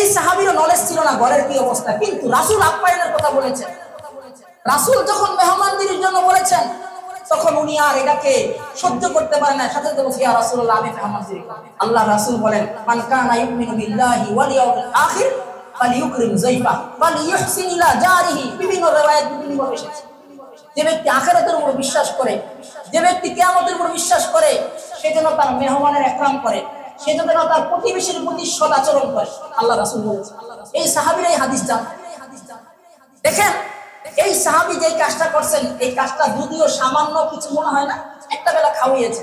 এই সাহাবিরও নলেজ ছিল না ঘরের কি অবস্থা। কিন্তু রাসুল আপ্যায়নের কথা বলেছেন। রাসুল যখন মেহমানদির জন্য বলেছেন, তখন উনি আর এটাকে সহ্য করতে পারেন না। সাথে আমি আল্লাহ রাসূল বলেন, মান কানা ইউমিনু বিল্লাহি ওয়াল ইয়াউমিল আখির ফালিইহসিন ইলা জারিহি। বিভিন্ন riwayat বিভিন্ন ভাবে এসেছে। যে ব্যক্তি আখেরাতের উপর বিশ্বাস করে, যে ব্যক্তি কিয়ামতের উপর বিশ্বাস করে, সে যেন তার মেহমানের একরাম করে। সে যেন তার প্রতিবেশীর প্রতি সদাচরণ করে, আল্লাহ রাসূল বলেছেন। এই সাহাবীরা এই হাদিস জানতেন দেখেন, এই সাহাবি যে কাজটা করছেন, এই কাজটা যদিও সামান্য কিছু মনে হয় না, একটা বেলা খাওয়িয়েছে।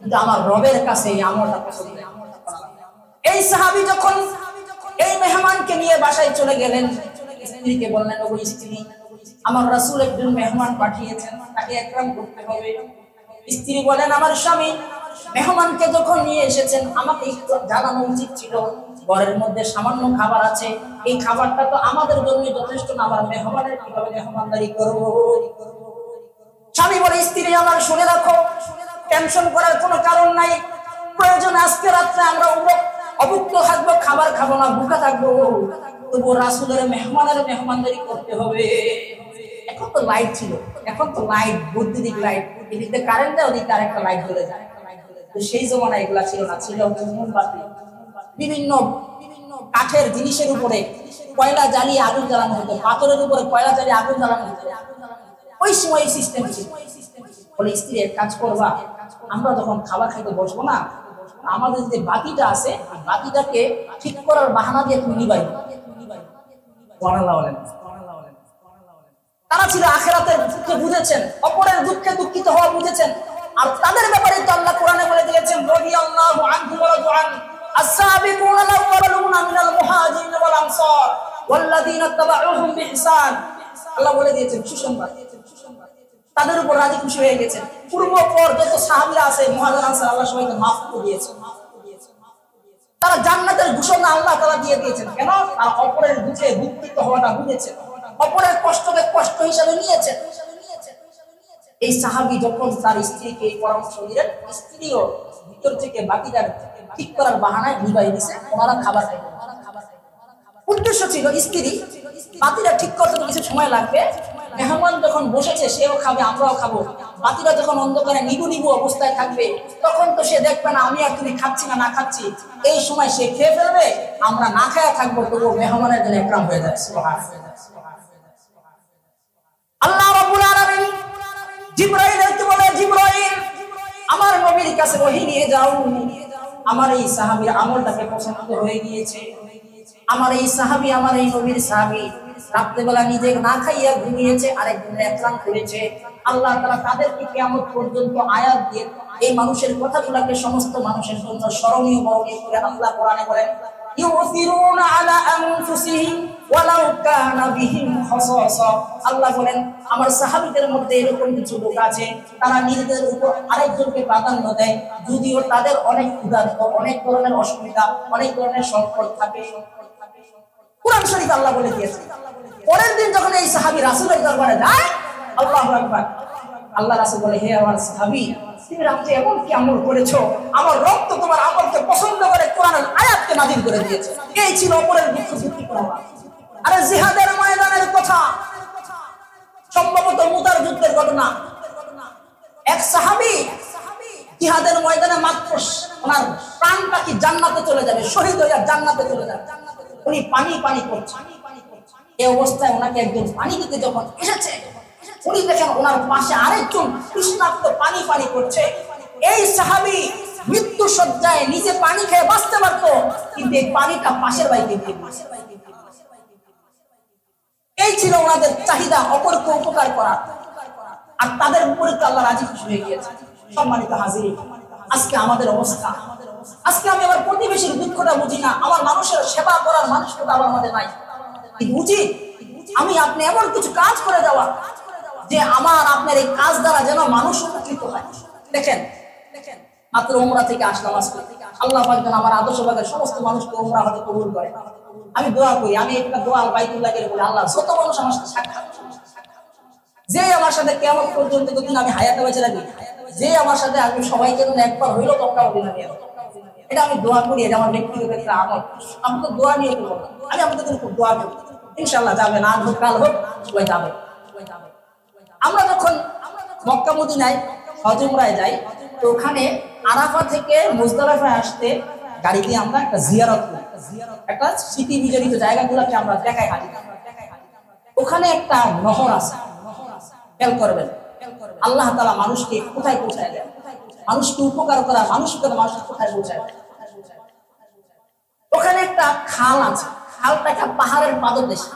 কিন্তু আমার রবের কাছে এই আমলটা পছন্দ এই সাহাবি যখন এই মেহমানকে নিয়ে বাসায় চলে গেলেন, স্ত্রীকে বললেন ওই স্ত্রী, আমার রাসূল একজন মেহমান পাঠিয়েছেন, তাকে একরাম করতে হবে। স্ত্রী বলেন আমার স্বামী মেহমানকে যখন নিয়ে এসেছেন, আমাকে একটু জানানো উচিত ছিল, ঘরের মধ্যে সামান্য খাবার আছে। এই খাবারটা তো আমাদের জন্য যথেষ্ট না, আমার মেহমানের কীভাবে মেহমানদারি করব? স্বামী বলে, স্ত্রী, আমার শুনে রাখো। টেনশন করার কোনো কারণ নাই। প্রয়োজন আজকে রাত্রে আমরা অভুক্ত থাকব, খাবার খাব না ভুকা থাকব। তবু রাসুলের মেহমানের মেহমানদারি করতে হবে। এখন তো লাইট ছিল, এখন তো লাইট বৈদ্যুতিক লাইট এদিকে কারেন্ট দেয় ওদিকে আরেকটা লাইট জ্বলে যায়। তো সেই জমানায় এগুলা ছিল না, ছিল মোমবাতি। বিভিন্ন বিভিন্ন কাঠের জিনিসের উপরে কয়লা জ্বালিয়ে আগুন জ্বালানো হতো, পাথরের উপরে কয়লা জ্বালিয়ে আগুন জ্বালানো হতো। ওই সময় এই সিস্টেম ছিল। বলে, স্ত্রী, এক কাজ করবা, আমরা যখন খাবার খাইতে বসবো না, আমাদের যে বাতিটা আছে বাতিটাকে ঠিক করার বাহানা দিয়ে তুমি নিবাই। তারা ছিল আখেরাতের দুঃখে বুঝেছেন, অপরের দুঃখে দুঃখিত হওয়া বুঝেছেন। আর তাদের ব্যাপারে তো আল্লাহ কোরআনে বলে দিয়েছেন রাদিয়াল্লাহু আনহু ওয়া রাদু আন السابقون الأولون من المهاجرين والأنصار والذين اتبعوهم بإحسان আল্লাহ বলে দিয়েছেন সুসংবাদ তাদের উপর রাজি খুশি হয়ে গেছেন পূর্ব পর যত সাহাবীরা আছে মুহাজির আনসার আল্লাহ সবাইকে মাফ করে দিয়েছেন তারা জান্নাতের ঘোষণা আল্লাহ তারা দিয়ে দিয়েছেন কেন তারা অপরের দুঃখে দুঃখিত হওয়াটা বুঝেছেন অপরের কষ্টকে কষ্ট হিসাবে নিয়েছেন এই সাহাবি যখন তার স্ত্রীকে পরামর্শ দিলেন স্ত্রীও ভিতর থেকে বাকিটা ঠিক করার বাহানায় নিবাই দিছে ওনারা খাবার খাইবেন উদ্দেশ্য ছিল স্ত্রী বাতিটা ঠিক করতে কিছু সময় লাগবে। মেহমান যখন বসেছে, সেও খাবে, আমরাও খাব। বাতিটা যখন অন্ধকারে নিবু নিবু অবস্থায় থাকবে, তখন তো সে দেখবে না, আমি আর তুমি খাচ্ছি না না খাচ্ছি। এই সময় সে খেয়ে ফেলবে, আমরা না খায়া থাকব, তবুও মেহমানের জন্য একরাম হয়ে সুবহানাল্লাহ। আল্লাহ রাব্বুল আলামিন জিবরাইলকে বলে, জিবরাইল, আমার নবীর কাছে ওহী নিয়ে যাও। আমার এই আমলটাকে পছন্দ হয়ে গিয়েছে। আমার এই আমার এই নবীর রাত্রেবেলা নিজে না খাইয়া ঘুমিয়েছে আরেকদিন একরাম করেছে। আল্লাহ তারা তাদেরকে কেমন পর্যন্ত আয়াত দিয়ে এই মানুষের কথাগুলোকে সমস্ত মানুষের জন্য স্মরণীয় বরণীয় করে আল্লাহ কোরআনে বলেন ইউসিরুনা আলা আনফুসিহিম ওয়ালাউ কানা বিহিম খাসাসা। আল্লাহ বলেন, আমার সাহাবীদের মধ্যে এরকম কিছু লোক আছে, তারা নিজেদের উপর আরেকজনকে প্রাধান্য দেয়, যদিও তাদের অনেক উদারত অনেক ধরনের অসুবিধা, অনেক ধরনের সংকট থাকে। কোরআন শরীফ আল্লাহ বলে দিয়েছে, পরের দিন যখন এই সাহাবী রাসূলের দরবারে যায়, আল্লাহু আকবার। আল্লাহ রাসূল বলে, হে আমার সাহাবী রাত্রে এমন কি আমল করেছ? আমার রক্ত তোমার আমলকে পছন্দ করে কোরআনের আয়াতকে নাযিল করে দিয়েছে। এই ছিল অপরের দুঃখ দুঃখী করা। আরে জিহাদের ময়দানের কথা। সম্ভবত মুতার যুদ্ধের ঘটনা। এক সাহাবী জিহাদের ময়দানে মাত্র ওনার প্রাণটা কি জান্নাতে চলে যাবে? শহীদ হইয়া জান্নাতে চলে যাবে। উনি পানি পানি করছেন এই অবস্থায় ওনাকে একজন পানি দিতে যখন এসেছে উনি দেখেন ওনার পাশে আরেকজন কৃষ্ণাক্ত পানি পানি করছে। এই সাহাবী মৃত্যু সজ্জায় নিজে পানি খেয়ে বাঁচতে পারতো, কিন্তু এই পানিটা পাশের বাইকে দিয়ে দিয়েছে। এই ছিল ওনাদের চাহিদা অপরকে উপকার করা। আর তাদের উপরে তো আল্লাহ রাজি খুশি হয়ে গিয়েছে। সম্মানিত হাজির আজকে আমাদের অবস্থা। আজকে আমি আমার প্রতিবেশীর দুঃখটা বুঝি না, আমার মানুষের সেবা করার মানুষটা আমার মধ্যে নাই। উচিত আমি আপনি এমন কিছু কাজ করে যাওয়া যে আমার, আপনার এই কাজ দ্বারা যেন মানুষ উপকৃত হয়। দেখেন দেখেন, মাত্র উমরা থেকে আসলাম আজকে। আল্লাহ পাক যেন আমার আদর্শ ভাগের সমস্ত মানুষকে উমরা হতে কবুল করে। আমি দোয়া করি, আমি একটা দোয়া বাইতুল্লাহ করে বলি আল্লাহ যত মানুষ আমার সাথে সাক্ষাৎ যে আমার সাথে কেমন পর্যন্ত যতদিন আমি হায়াতে বেঁচে রাখি যে আমার সাথে আমি সবাইকে যেন একবার হইল তোমরা অভিনয় এটা আমি দোয়া করি, এটা আমার ব্যক্তিগত একটা আমল। আমি তো দোয়া নিয়ে করব আমি খুব দোয়া করি ইনশাল্লাহ যাবে না হোক, কাল হোক, সবাই যাবে আমরা যখন মক্কা মদিনায় হজ যাই, তো ওখানে আরাফা থেকে মুজদালিফায় আসতে গাড়ি দিয়ে আমরা একটা জিয়ারত একটা স্মৃতি বিজড়িত জায়গাগুলোকে আমরা দেখাই হাজি ওখানে একটা নহর আছে। খেয়াল করবেন, আল্লাহ তালা মানুষকে কোথায় পৌঁছায় দেয় মানুষকে উপকার করা, মানুষকে মানুষকে কোথায় পৌঁছায় ওখানে একটা খাল আছে। খালটা একটা পাহাড়ের পাদদেশে।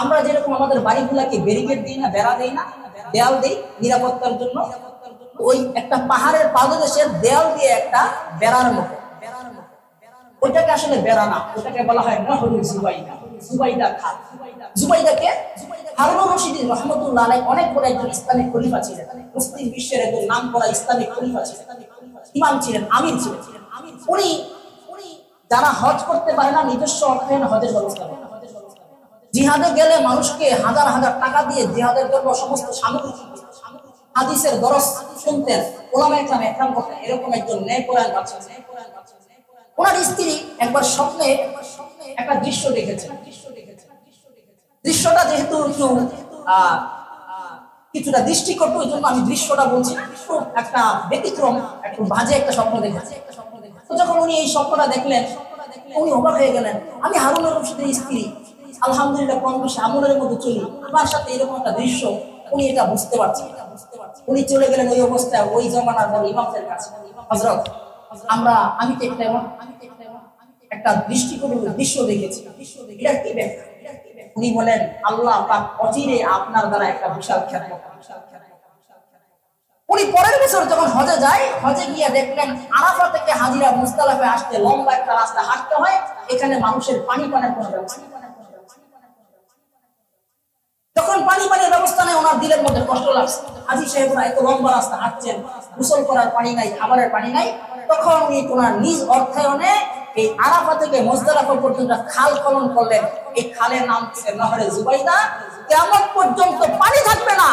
আমরা যেরকম আমাদের বাড়িগুলাকে ব্যারিকেড দিই না, বেড়া দেই না দেয়াল দেই নিরাপত্তার জন্য। ওই একটা পাহাড়ের পাদদেশের দেয়াল দিয়ে একটা বেড়ার মতো। ওইটাকে আসলে বেড়া না ওটাকে বলা হয় জুবাইদাকে হারুন রশিদ রহমতুল্লাহ আলাই অনেক বড় একজন ইসলামিক খলিফা ছিলেন। মুসলিম বিশ্বের একজন নাম করা ইসলামিক খলিফা ছিলেন। ইমাম ছিলেন, আমির ছিলেন। উনি যারা হজ করতে পারে না, নিজস্ব অর্থায়নে হজের ব্যবস্থা করেন। জিহাদে গেলে মানুষকে হাজার হাজার টাকা দিয়ে জিহাদের জন্য সমস্ত সামগ্রী, হাদিসের দরস শুনতেন, ওলামা একরাম একরাম করতেন, এরকম একজন ন্যায় কোরআন বাচ্চা ওনার স্ত্রী একবার স্বপ্নে একটা দৃশ্য দেখেছেন দৃশ্যটা যেহেতু একটু কিছুটা দৃষ্টিকটু ওই জন্য আমি দৃশ্যটা বলছি একটা ব্যতিক্রম, একটু বাজে একটা স্বপ্ন দেখেছি। তো যখন উনি এই স্বপ্নটা দেখলেন, উনি অবাক হয়ে গেলেন। আমি হারুনের রশিদের স্ত্রী। আলহামদুলিল্লাহ কম বেশি আমলের মধ্যে চলি। আমার সাথে এরকম একটা দৃশ্য, উনি এটা বুঝতে পারছেন উনি চলে গেলেন ওই অবস্থায়, ওই জমানার বড় ইমামদের কাছে। হজরত আমরা আমি তো একটা আমি তো একটা একটা দৃষ্টিকোণ দৃশ্য দেখেছি। এটা কি ব্যাখ্যা? উনি বলেন, আল্লাহ পাক অচিরে আপনার দ্বারা একটা বিশাল খ্যাত উনি পরের বছর যখন হজে যায়, হজে গিয়ে দেখলেন আরাফা থেকে হাজিরা মুস্তালাফে আসতে লম্বা একটা রাস্তা হাঁটতে হয়। এখানে মানুষের পানি পানের কোনো ব্যবস্থা যখন পানি পানির ব্যবস্থা নেই, ওনার দিলের মধ্যে কষ্ট লাগছে। হাজি সাহেবরা এত লম্বা রাস্তা হাঁটছেন, গোসল করার পানি নাই, খাবারের পানি নাই। তখন উনি ওনার নিজ অর্থায়নে এই আরাফা থেকে মোজদারাফা পর্যন্ত খাল খনন করলেন। এই খালের নাম ছিল নহরে জুবাইদা। কেমন পর্যন্ত পানি থাকবে না।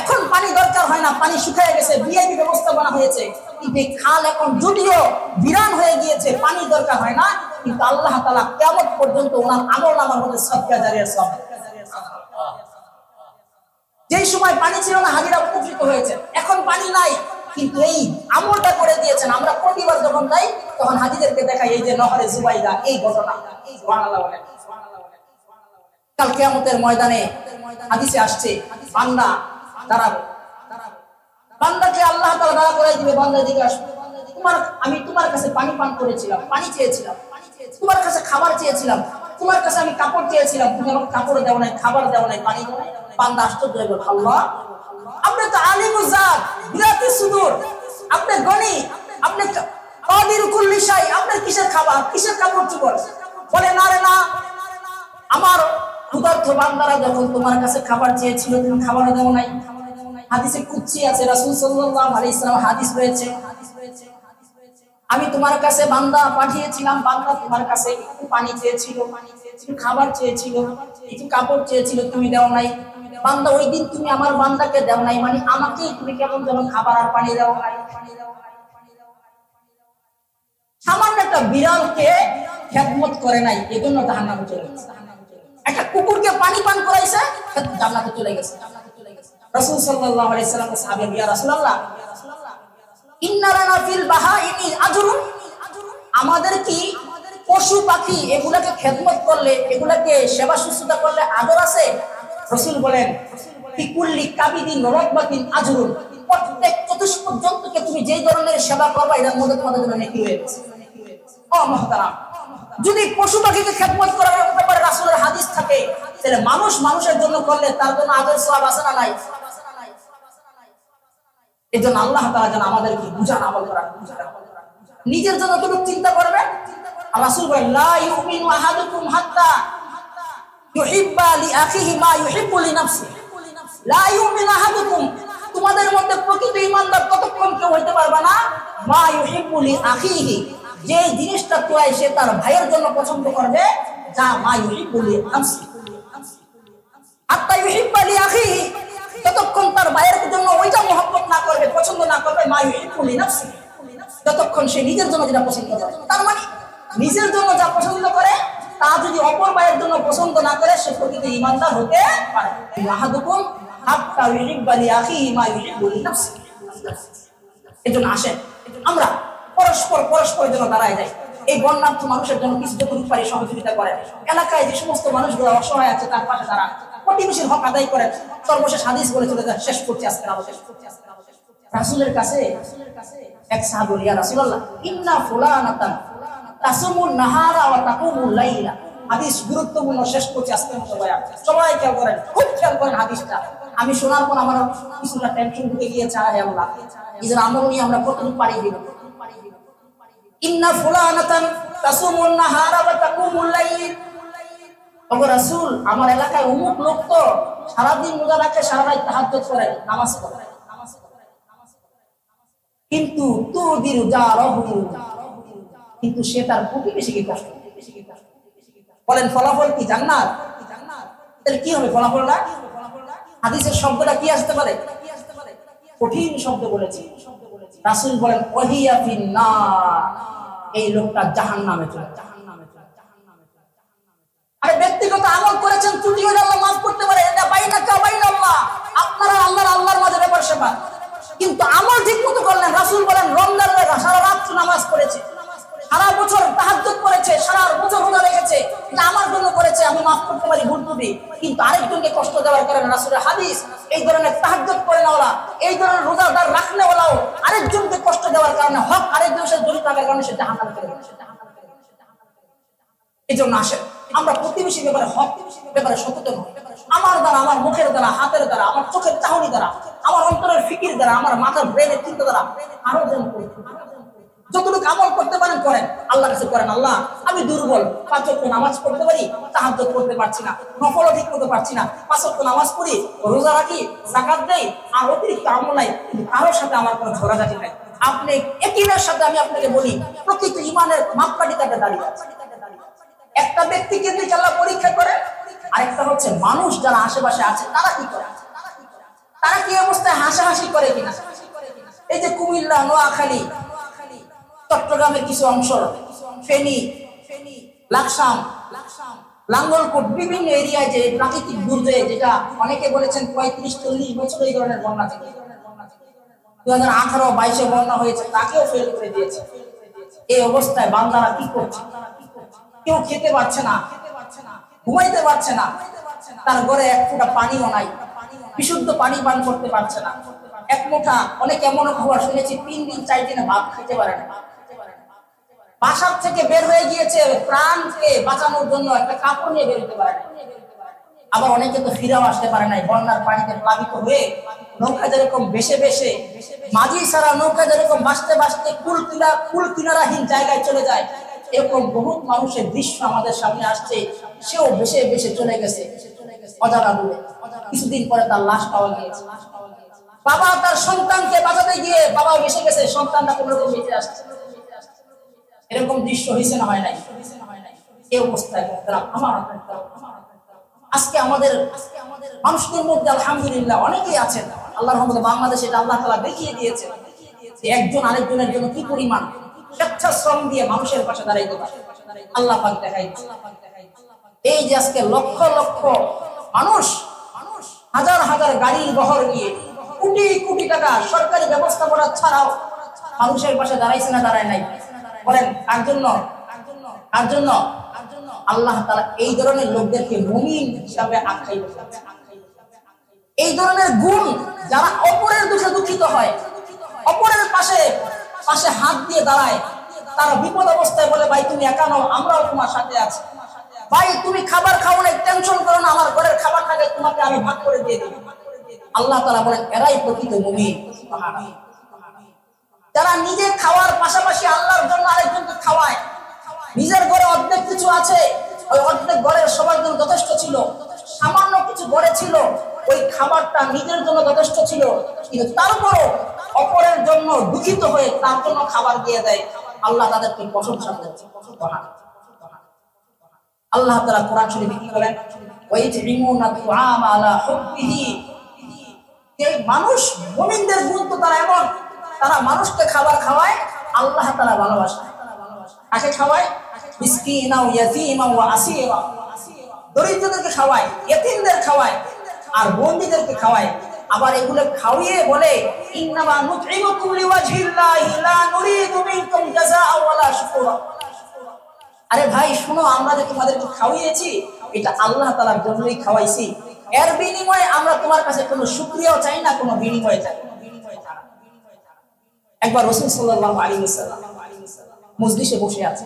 এখন পানি দরকার হয় না, পানি শুকিয়ে গেছে বিআইপি ব্যবস্থাপনা হয়েছে। কিন্তু এই খাল এখন যদিও বিরান হয়ে গিয়েছে, পানি দরকার হয় না, কিন্তু আল্লাহ তালা কেমন পর্যন্ত ওনার আমল নামার মধ্যে সৎকা জারিয়ার সব যেই সময় পানি ছিল না, হাজিরা উপকৃত হয়েছে। এখন পানি নাই, কিন্তু এই আমলটা করে দিয়েছেন। আমরা প্রতিবার যখন যাই তখন হাজিদেরকে দেখাই এই যে নহরে জুবাইদা, এই ঘটনা। বলেন। কাল কিয়ামতের ময়দানে হাদিসে আসছে, বান্দা দাঁড়াবে। বান্দাকে আল্লাহ তাআলা দাঁড়া করাই দিবে বান্দা দিকে আসবে। তোমার, আমি তোমার কাছে পানি পান করেছিলাম, পানি চেয়েছিলাম। তোমার কাছে খাবার চেয়েছিলাম। তোমার কাছে আমি কাপড় চেয়েছিলাম, তুমি আমাকে কাপড় দেও নাই, খাবার দেও নাই, পানি বান্দা আশ্চর্য হয়ে আল্লাহ আপনি তো আলিমুল জাত, বিরাতি সুদূর। আপনি গনি আপনি কাদির কুল্লি শাই আপনার কিসের খাবার, কিসের কাপড় চোপড়? বলে, না রে, না। আমার ক্ষুধার্ত বান্দারা যখন তোমার কাছে খাবার চেয়েছিল, তুমি খাবার দেও নাই। হাদিসে কুচ্ছি আছে, রাসূল সাল্লাল্লাহু আলাইহি সাল্লাম হাদিস রয়েছে। আমি তোমার কাছে বান্দা পাঠিয়েছিলাম, বান্দা তোমার কাছে পানি চেয়েছিল একটু খাবার চেয়েছিল, একটু কাপড় চেয়েছিল, তুমি দেও নাই। বান্দা, ওই দিন তুমি আমার বান্দাকে দেও নাই মানে আমাকেই তুমি কেমন যেন খাবার আর পানি দেও সামান্য একটা বিড়ালকে খেদমত করে নাই, এজন্য চলে গেছে। একটা কুকুরকে পানি পান করাইছে জান্নাতে চলে গেছে। রাসূল সাল্লাল্লাহু আলাইহি সাল্লাম রাসূলুল্লাহ আমাদের কি পশু পাখি এগুলাকে খেদমত করলে, এগুলাকে সেবা শুশ্রূষা করলে আদর আছে? রসুল বলেন আজরুন। প্রত্যেক চতুষ্পদ জন্তুকে তুমি যেই ধরনের সেবা করবা এটার মধ্যে তোমাদের জন্য নেকি হয়ে ও মহতারাম, যদি পশু পাখিকে খেদমত করার ব্যাপারে রাসূলের হাদিস থাকে, তাহলে মানুষ মানুষের জন্য করলে তার জন্য আদর আছে না নাই? এই জন্য আল্লাহ তাআলা যেন আমাদেরকে বুঝান আমল করার বুঝান নিজের জন্য তুমি চিন্তা করবে, রাসূল বলেন, লা ইউমিনু আহাদুকুম হাত্তা মা ইউহিব্বু লিনাফসিহি লা ইউমিনু আহাদুকুম, তোমাদের মধ্যে প্রকৃত ঈমানদার ততক্ষণ কেউ হইতে পারবে না। মা ইউহিব্বু লিআখিহি যে জিনিসটা তোয়াই সে তার ভাইয়ের জন্য পছন্দ করবে, যা মা ইউহিব্বু আত্মা ইউহিব্বা লিআখিহি ততক্ষণ তার মায়ের জন্য ওইটা মহব্বত না করবে, পছন্দ না করবে, মা ইউহিব্বু লিনাফসিহি যতক্ষণ সে নিজের জন্য যেটা পছন্দ করে। তার মানে নিজের জন্য যা পছন্দ করে, তা যদি অপর মায়ের জন্য পছন্দ না করে, সে প্রকৃত ইমানদার হতে পারে। এজন্য আসেন। আমরা পরস্পর পরস্পরের জন্য দাঁড়ায় যাই। এই বন্যার্থ মানুষের জন্য কিছু যতটুকু পারি সহযোগিতা করেন। এলাকায় যে সমস্ত মানুষগুলো অসহায় আছে, তার পাশে তারা প্রতিবেশীর হক আদায় করেন। সর্বশেষ হাদিস বলে চলে যায়, শেষ করছি আজকে আলো শেষ করছি আজকে রাসূলের কাছে, এক ইন্না ফুলানাতান নাহারা ওয়া তাকুমুল লাইলা। হাদিস গুরুত্বপূর্ণ, শেষ করছি আজকের মতো বয়ান। সবাই খেয়াল করেন, খুব খেয়াল করেন হাদিসটা। আমি শোনার পর আমার কিছুটা টেনশন ঢুকে গিয়েছে, আল্লাহ। এই আমল নিয়ে আমরা কতটুকু পারি দিব আমার এলাকায় অমুক লোক তো সারাদিন রোজা রাখে, সারা রাত করে, নামাজ পড়ে। কিন্তু তুদির জারহু কিন্তু সে তার প্রতিবেশীকে কষ্ট। বলেন, ফলাফল কি জান্নাত? তাহলে কি হবে ফলাফলটা? হাদিসের শব্দটা কি আসতে পারে? কঠিন শব্দ বলেছি। রাসূল বলেন ফিন্নার। এই লোকটা জাহান্নামে চলে জাহান্নামে চলে জাহান্নামে চলে আরে ব্যক্তিগত আমল করেছেন আল্লাহ মাফ করতে পারে। এটা কা আল্লাহ আপনারা আল্লাহর আল্লাহর মাঝে ব্যাপার সেবা। কিন্তু আমল ঠিক মতো করলেন। রাসূল বলেন, রমজান সারা রাত নামাজ পড়েছে। সারা বছর তাহাজ্জুদ করেছে, সারা বছর রোজা রেখেছে। আমার জন্য করেছে, আমি মাফ করতে পারি ভুল ত্রুটি। কিন্তু আরেকজনকে কষ্ট দেওয়ার কারণে রাসূলের হাদিস এই ধরনের তাহাজ্জুদ করে নেওয়া এই ধরনের রোজাদার রাখনেওয়ালাও আরেকজনকে কষ্ট দেওয়ার কারণে হক আরেকজনের সাথে জড়িত থাকার কারণে সে সে সে জাহান্নামে চলে গেল। এই জন্য আসেন, আমরা প্রতিবেশী ব্যাপারে হক ব্যাপারে সচেতন হই আমার দ্বারা, আমার মুখের দ্বারা, হাতের দ্বারা, আমার চোখের চাহনি দ্বারা, আমার অন্তরের ফিকির দ্বারা, আমার মাথার ব্রেনের চিন্তা দ্বারা আরও যেন করি যতটুকু আমল করতে পারেন, করেন। আল্লাহ কাছে করেন, আল্লাহ, আমি দুর্বল। পাঁচ ওয়াক্ত নামাজ পড়তে পারি, তাহাজ্জুদ করতে পারছি না। নফলও ঠিক করতে পারছি না। পাঁচ ওয়াক্ত নামাজ পড়ি, রোজা রাখি, যাকাত দেই, আর অতিরিক্ত আমল নাই কারোর সাথে আমার কোনো ঝগড়াঝাটি নাই। আপনি একিনের সাথে আমি আপনাকে বলি, প্রকৃত ইমানের মাপকাঠি তাকে দাঁড়িয়ে আছে। একটা ব্যক্তি কেন্দ্রিক আল্লাহ পরীক্ষা করে, আরেকটা হচ্ছে মানুষ যারা আশেপাশে আছে, তারা কি করে? তারা কি অবস্থায় হাসাহাসি করে কিনা? এই যে কুমিল্লা, নোয়াখালী চট্টগ্রামের কিছু অংশ, ফেনী, লাকসাম, লাঙ্গলকোট, বিভিন্ন এরিয়ায় যে প্রাকৃতিক দুর্যোগে, যেটা অনেকে বলেছেন পঁয়ত্রিশ, চল্লিশ বছর এই ধরনের বন্যা থেকে দু হাজার আঠারো, বাইশে বন্যা হয়েছে, তাকেও ফেল করে দিয়েছে। এই অবস্থায় বান্দারা কি করছে? কেউ খেতে পারছে না, ঘুমাইতে পারছে না, তার ঘরে এক ফোঁটা পানিও নাই, বিশুদ্ধ পানি পান করতে পারছে না। এক মুঠা অনেক এমন খবর শুনেছি, তিন দিন, চার দিনে ভাত খেতে পারে না। বাসার থেকে বের হয়ে গিয়েছে প্রাণকে বাঁচানোর জন্য একটা কাপড় নিয়ে বের হতে পারে। আবার অনেকে তো ফিরেও আসতে পারে নাই, বন্যার পানিতে প্লাবিত হয়ে নৌকা যেরকম বেশে বেশে মাঝি ছাড়া নৌকা যেরকম বাঁচতে বাঁচতে কুল কিনা, কুল কিনারাহীন জায়গায় চলে যায়, এরকম বহুত মানুষের দৃশ্য আমাদের সামনে আসছে, সেও বেশে বেশে চলে গেছে, অজানা দূরে। কিছুদিন পরে তার লাশ পাওয়া গিয়েছে। বাবা তার সন্তানকে বাঁচাতে গিয়ে বাবা বেসে গেছে, সন্তানটা কোনো রকম বেঁচে আসছে। এরকম দৃশ্য হয়েছে না হয় নাই? এই অবস্থায় আমার আপনার আমার আজকে আমাদের মানুষদের মধ্যে আলহামদুলিল্লাহ অনেকেই আছেন। আল্লাহর বাংলাদেশে আল্লাহ তালা দেখিয়ে একজন আরেকজনের জন্য কি পরিমাণ দিয়ে মানুষের পাশে আল্লাহ পাক দেখাই এই যে আজকে লক্ষ লক্ষ মানুষ, হাজার হাজার গাড়ির বহর নিয়ে কোটি কোটি টাকা সরকারি ব্যবস্থাপনা ছাড়াও মানুষের পাশে দাঁড়াইছে না, দাঁড়ায় নাই। বলেন কার জন্য? কার জন্য? আল্লাহ তাআলা এই ধরনের লোকদেরকে মুমিন হিসাবে আখ্যায়িত এই ধরনের গুণ যারা অপরের দুঃখে দুঃখিত হয়, অপরের পাশে পাশে হাত দিয়ে দাঁড়ায়, তারা বিপদ অবস্থায় বলে, ভাই, তুমি একা নও, আমরাও তোমার সাথে আছি। ভাই, তুমি খাবার খাও না টেনশন করো না, আমার ঘরের খাবার থাকে তোমাকে আমি ভাগ করে দিয়ে দিই আল্লাহ তাআলা বলেন, এরাই প্রকৃত মুমিন। যারা নিজে খাওয়ার পাশাপাশি আল্লাহর জন্য আরেকজনকে খাওয়ায়, নিজের ঘরে অর্ধেক কিছু আছে, ওই অর্ধেক ঘরের সবার জন্য যথেষ্ট ছিল। সামান্য কিছু ঘরে ছিল, ওই খাবারটা নিজের জন্য যথেষ্ট ছিল। কিন্তু তারপরও অপরের জন্য দুঃখিত হয়ে তার জন্য খাবার দিয়ে দেয়। আল্লাহ তাদেরকে প্রশংসা করছে। আল্লাহ তারা কোরআন শরীফে কি বলেন? মানুষ মুমিনদের গুণ তো তারা এমন তারা মানুষকে খাবার খাওয়ায়, আল্লাহ তাআলা ভালোবাসে। কাকে খাওয়ায়? মিসকিনা ও ইয়াতীমা ও আসীরা। দরিদ্রদেরকে খাওয়ায় ইতিমদের খাওয়ায়, আর বন্দীদেরকে খাওয়ায়। আবার এগুলো খাওয়িয়ে বলে, ইন্নামা নুতইমুকুম লিওয়াজহিল্লাহি, লা নুরিদু মিনকুম জাযাআ ওয়ালা শুকুরা। আরে ভাই, শোনো, আমরা যে তোমাদেরকে খাওয়িয়েছি, এটা আল্লাহ তাআলার জন্যই খাওয়াইছি। এর বিনিময়ে আমরা তোমার কাছে কোনো শুকরিয়াও চাই না, কোনো বিনিময় চাই না। একবার রাসূল সাল্লাল্লাহু আলাইহি ওয়াসাল্লাম মজলিসে বসে আছে।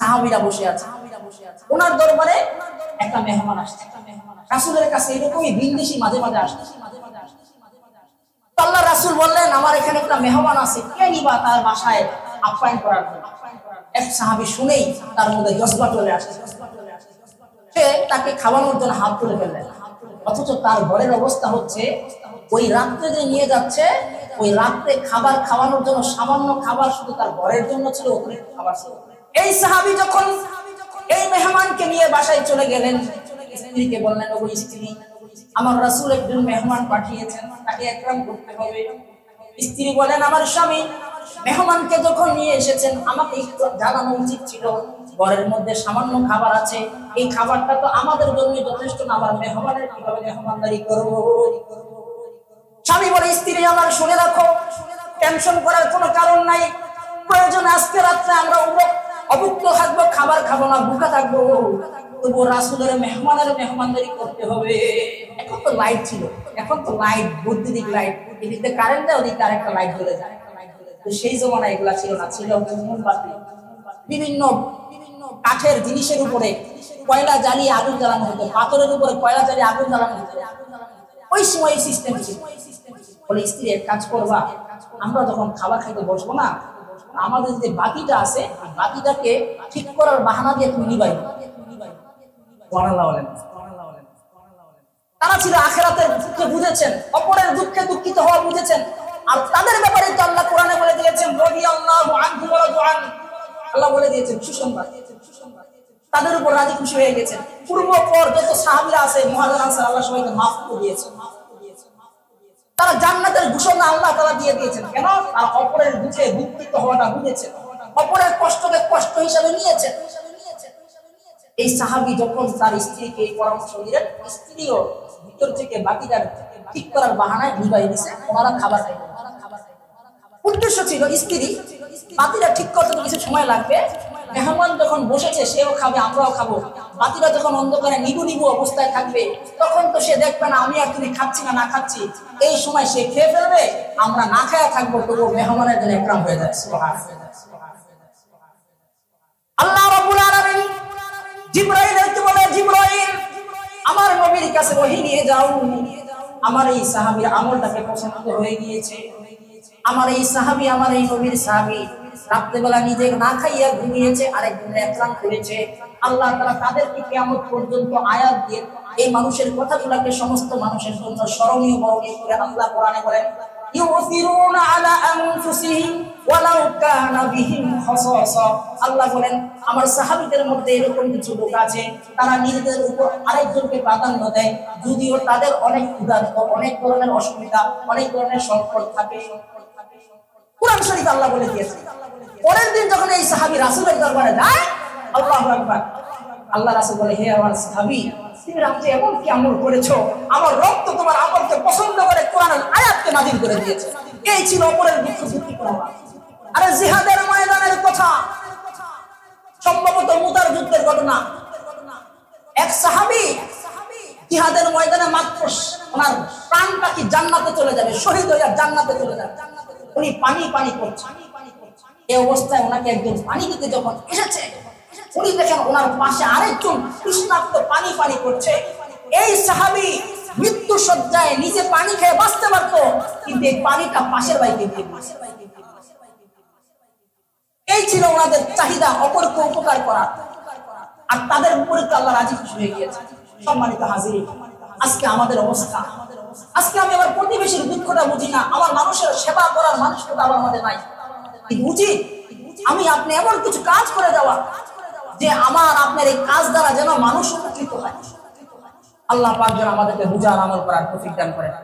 সাহাবীরা বসে আছে। ওনার দরবারে একটা মেহমান আসছে। রাসূলের কাছে এরকমই বিন্দিসি মাঝে মাঝে আসছে। আল্লাহ রাসূল বললেন, আমার এখানে একটা মেহমান আছে, কে নিবা তার বাসায় আপ্যায়ন করার জন্য? এক সাহাবী শুনেই তার মধ্যে চলে আসে। সে তাকে খাওয়ানোর জন্য হাত তুলে ফেললেন। অথচ তার ঘরের অবস্থা হচ্ছে, ওই রাত্রে যে নিয়ে যাচ্ছে ওই রাত্রে খাবার খাওয়ানোর জন্য সামান্য খাবার শুধু তার ঘরের জন্য ছিল, অতিরিক্ত খাবার ছিল। এই সাহাবী যখন এই মেহমানকে নিয়ে বাসায় চলে গেলেন, স্ত্রীকে বললেন ও স্ত্রী, আমার রাসূল একজন মেহমান পাঠিয়েছেন, তাকে একরাম করতে হবে। স্ত্রী বলেন, আমার স্বামী, মেহমানকে যখন নিয়ে এসেছেন, আমাকে একটু জানানো উচিত ছিল ঘরের মধ্যে সামান্য খাবার আছে, এই খাবারটা তো আমাদের জন্য যথেষ্ট না আমার মেহমানের কীভাবে মেহমানদারি করব? স্বামী বলে, স্ত্রী আমার, শুনে রাখো। টেনশন করার কোনো কারণ নাই। প্রয়োজন আজকে রাত্রে আমরা অভুক্ত থাকব, খাবার খাব না ভুকা থাকব। রাসুলের করতে হবে। এখন তো লাইট ছিল। এখন তো লাইট লাইট এদিকে ওদিকে আরেকটা লাইট জ্বলে যায়। তো সেই এগুলা ছিল না, ছিল বিভিন্ন বিভিন্ন কাঠের জিনিসের উপরে কয়লা জ্বালিয়ে আগুন জ্বালানো হতো। পাথরের উপরে কয়লা জ্বালিয়ে আগুন জ্বালানো হতো। ওই সময় সিস্টেম বলে, স্ত্রী, এক কাজ করবা। আমরা যখন খাবার খাইতে বসবো না, আমাদের যে বাতিটা আছে বাতিটাকে ঠিক করার বাহানা দিয়ে তুমি নিবাই। তারা ছিল আখেরাতের দুঃখে বুঝেছেন, অপরের দুঃখে দুঃখিত হওয়া বুঝেছেন। আর তাদের ব্যাপারে তো আল্লাহ কোরআনে বলে দিয়েছেন রাদু আন আল্লাহ বলে দিয়েছেন, সুসংবাদ। তাদের উপর রাজি খুশি হয়ে গেছেন। পূর্ব পর যত সাহাবীরা আছে মুহাজির আনসার আল্লাহ সবাইকে মাফ করে দিয়েছেন। তারা জান্নাতের ঘোষণা আল্লাহ তারা দিয়ে দিয়েছেন। কেন? তারা অপরের দুঃখে দুঃখিত হওয়াটা বুঝেছেন অপরের কষ্টকে কষ্ট হিসাবে নিয়েছেন এই সাহাবী যখন তার স্ত্রীকে এই পরামর্শ দিলেন, স্ত্রীও ভিতর থেকে বাকিটা ঠিক করার বাহানায় নিবাই দিছে ওনারা খাবার উদ্দেশ্য ছিল স্ত্রী বাতিটা ঠিক করতে কিছু সময় লাগবে। মেহমান যখন বসেছে, সেও খাবে, আমরাও খাব। বাতিটা যখন অন্ধকারে নিবু নিবু অবস্থায় থাকবে, তখন তো সে দেখবে না, আমি আর তুমি খাচ্ছি না না খাচ্ছি। এই সময় সে খেয়ে ফেলবে, আমরা না খায়া থাকব, তবুও মেহমানের জন্য একরাম হয়ে সুবহানাল্লাহ। আল্লাহ বলে আমার নবীর কাছে ওহী নিয়ে যাও। আমার এই সাহাবীর আমলটাকে পছন্দ হয়ে গিয়েছে। আমার এই সাহাবী, আমার এই নবীর সাহাবী। রাত্রেবেলা নিজে না খাইয়া ঘুমিয়েছে আরেকদিন একরাম করেছে আল্লাহ তাআলা তাদেরকে কিয়ামত পর্যন্ত আয়াত দিয়ে এই মানুষের কথাগুলোকে সমস্ত মানুষের জন্য স্মরণীয় বরণীয় করে আল্লাহ কোরআনে বলেন আমার মধ্যে এরকম কিছু লোক আছে, তারা নিজেদের উপর প্রাধান্য দেয়। যদিও তাদের অনেক অনেক ধরনের অসুবিধা, অনেক ধরনের সংকট থাকে। কোরআন শরীফ আল্লাহ বলে দিয়েছে। পরের দিন যখন এই সাহাবী রাসূলের দরবারে যায়, আল্লাহু আকবার। আল্লাহ রাসূল বলে, হে আমার সাহাবী, তুমি রাত্রে এমন কি আমল করেছ? আমার রক্ত তোমার আমলকে পছন্দ করে কোরআনের আয়াতকে নাযিল করে দিয়েছে। এই ছিল অপরের দুঃখ দুঃখী করা। আরে জিহাদের ময়দানের কথা। সম্ভবত মুতার যুদ্ধের ঘটনা। এক সাহাবী জিহাদের ময়দানে মাত্র ওনার প্রাণ পাখি জান্নাতে চলে যাবে? শহীদ হয়ে জান্নাতে চলে যাবে। উনি পানি পানি এই অবস্থায় ওনাকে একজন পানি দিতে যখন এসেছে, উনি দেখেন ওনার পাশে আরেকজন কৃষ্ণাক্ত পানি পানি করছে। এই সাহাবী মৃত্যু সজ্জায় নিজে পানি খেয়ে বাঁচতে পারতো, কিন্তু এই পানিটা পাশের বাইকে দিয়ে দিয়েছে। এই ছিল ওনাদের চাহিদা, অপরকে উপকার করা। আর তাদের উপরে আল্লাহ রাজি খুশি হয়ে গিয়েছে। সম্মানিত হাজির আজকে আমাদের অবস্থা আজকে আমি আমার প্রতিবেশীর দুঃখটা বুঝি না, আমার মানুষের সেবা করার মানুষটা আবার আমাদের নাই। উচিত আমি আপনি এমন কিছু কাজ করে যাওয়া যে আমার আপনার এই কাজ দ্বারা যেন মানুষ উপকৃত হয়। আল্লাহ পাক যেন আমাদেরকে বুঝার আমল করার প্রতিজ্ঞান করেন।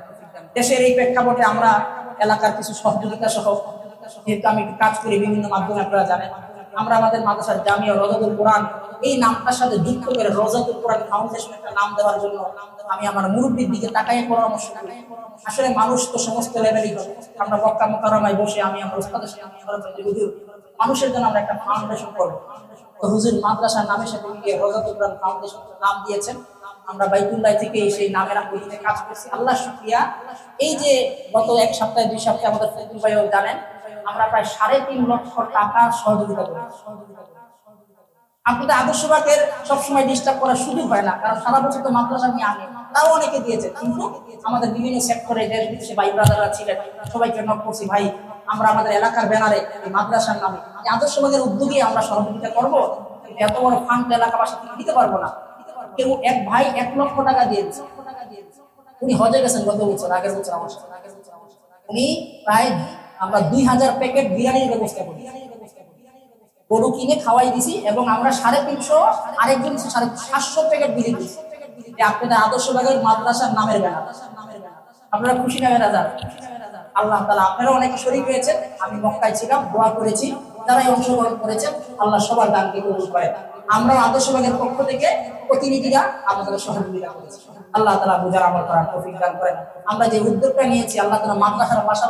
দেশের এই প্রেক্ষাপটে আমরা এলাকার কিছু সহযোগিতা সহ, যেহেতু আমি কাজ করি বিভিন্ন মাধ্যমে, আপনারা জানেন। আমরা আমাদের মাদ্রাসার জামিয়া রজাতুল কোরআন এই নামটার সাথে যুক্ত করে রজাতুল কোরআন ফাউন্ডেশন একটা নাম দেওয়ার জন্য আমি আমার মুরব্বীর দিকে তাকাই পরামর্শ আসলে মানুষ তো সমস্ত লেভেলই আমরা বক্কা মোকারমায় বসে আমি আমার উস্তাদের সাথে আমি হুজুর, মানুষের জন্য আমরা একটা ফাউন্ডেশন করব তো হুজুর মাদ্রাসার নামের সাথে মিলিয়ে রজাতুল কোরআন ফাউন্ডেশন নাম দিয়েছেন। আমরা বাইতুল্লাহ থেকে সেই নামের আকুলিতে কাজ করছি। আল্লাহ শুক্রিয়া। এই যে গত এক সপ্তাহে দুই সপ্তাহে আমাদের ফতুল ভাইও জানেন আমরা প্রায় সাড়ে তিন লক্ষ টাকার সহযোগিতা করি। আপনাদের আদর্শবাগের সবসময় ডিস্টার্ব করার সুযোগ হয় না, কারণ সারা বছর তো মাদ্রাসা আমি আনি তাও অনেকে দিয়েছে, কিন্তু আমাদের বিভিন্ন সেক্টরে দেশ বিদেশে ভাই ব্রাদাররা ছিলেন সবাইকে নক করছি, ভাই, আমরা আমাদের এলাকার ব্যানারে এই মাদ্রাসার নামে। এই আদর্শবাগের উদ্যোগে আমরা সহযোগিতা করব। এত বড় ফান্ড এলাকাবাসী দিতে পারব না। কেউ এক ভাই এক লক্ষ টাকা দিয়েছে। উনি হজে গেছেন গত বছর, আগের বছর আমার সাথে। উনি প্রায় আমরা দুই হাজার প্যাকেট বিরিয়ানির ব্যবস্থা করি। গরু কিনে খাওয়াই দিছি এবং আমরা সাড়ে তিনশো, আরেকজন সাড়ে সাতশো প্যাকেট এটা আপনাদের আদর্শ বাগের মাদ্রাসার নামের বেলা। আপনারা খুশি না যান? আল্লাহ তালা আপনারা অনেকে শরীর হয়েছেন আমি মক্কায় ছিলাম, দোয়া করেছি। যারাই অংশগ্রহণ করেছেন, আল্লাহ সবার দানকে করে আমরা আদর্শ বাগের পক্ষ থেকে প্রতিনিধিরা আমাদের সহযোগিতা করেছি। আল্লাহ তালা বুঝার আমল করার তৌফিক দান করেন। আমরা যে উদ্যোগটা নিয়েছি, আল্লাহ তালা মাদ্রাসার পাশাপাশি